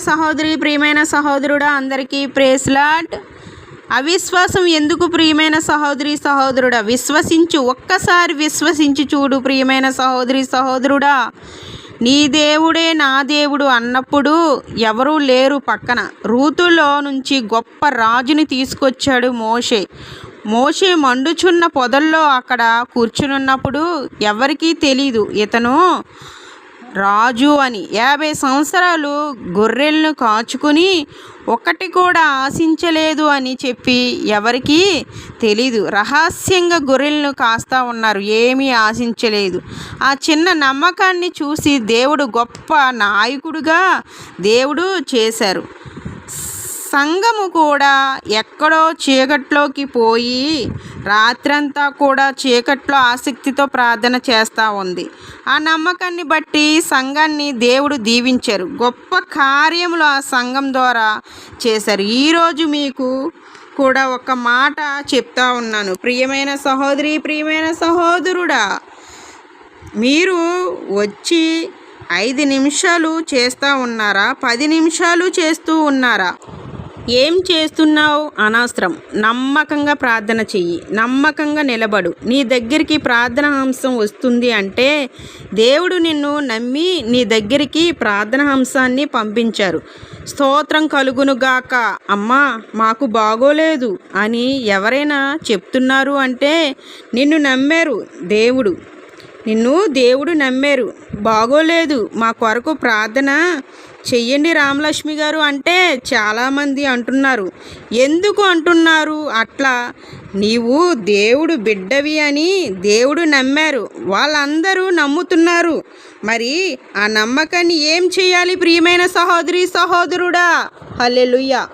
సహోదరి ప్రియమైన సహోదరుడా అందరికీ ప్రేస్లాట్ అవిశ్వాసం ఎందుకు ప్రియమైన సహోదరి సహోదరుడా? విశ్వసించు ఒక్కసారి విశ్వసించి చూడు ప్రియమైన సహోదరి సహోదరుడా. నీ దేవుడే నా దేవుడు అన్నప్పుడు ఎవరూ లేరు పక్కన. రూతులో నుంచి గొప్ప రాజుని తీసుకొచ్చాడు మోషే. మోషే మండుచున్న పొదల్లో అక్కడ కూర్చునున్నప్పుడు ఎవరికీ తెలీదు. ఇతను రాజు అని. యాభై సంవత్సరాలు గొర్రెలను కాచుకుని ఒకటి కూడా ఆశించలేదు అని చెప్పి ఎవరికీ తెలీదు. రహస్యంగా గొర్రెలను కాస్తా ఉన్నారు. ఏమీ ఆశించలేదు. ఆ చిన్న నమ్మకాన్ని చూసి దేవుడు గొప్ప నాయకుడుగా దేవుడు చేశారు. సంఘము కూడా ఎక్కడో చీకట్లోకి పోయి రాత్రంతా కూడా చీకట్లో ఆసక్తితో ప్రార్థన చేస్తూ ఉంది. ఆ నమ్మకాన్ని బట్టి సంఘాన్ని దేవుడు దీవించారు. గొప్ప కార్యములు ఆ సంఘం ద్వారా చేశారు. ఈరోజు మీకు కూడా ఒక మాట చెప్తా ఉన్నాను. ప్రియమైన సహోదరి ప్రియమైన సహోదరుడా మీరు వచ్చి ఐదు నిమిషాలు చేస్తూ ఉన్నారా? పది నిమిషాలు చేస్తూ ఉన్నారా? ఏం చేస్తున్నావు? అనవసరం నమ్మకంగా ప్రార్థన చెయ్యి. నమ్మకంగా నిలబడు. నీ దగ్గరికి ప్రార్థన అంశం వస్తుంది అంటే దేవుడు నిన్ను నమ్మి నీ దగ్గరికి ప్రార్థన అంశాన్ని పంపించారు. స్తోత్రం కలుగునుగాక అమ్మా మాకు బాగోలేదు అని ఎవరైనా చెప్తున్నారు అంటే నిన్ను నమ్మారు దేవుడు. నిన్ను దేవుడు నమ్మారు. బాగోలేదు. మా కొరకు ప్రార్థన చెయ్యండి రామలక్ష్మి గారు అంటే చాలామంది అంటున్నారు. ఎందుకు అంటున్నారు? అట్లా నీవు దేవుడు బిడ్డవి అని దేవుడు నమ్మారు. వాళ్ళందరూ నమ్ముతున్నారు. మరి ఆ నమ్మకాన్ని ఏం చేయాలి ప్రియమైన సహోదరి సహోదరుడా? హల్లెలూయా.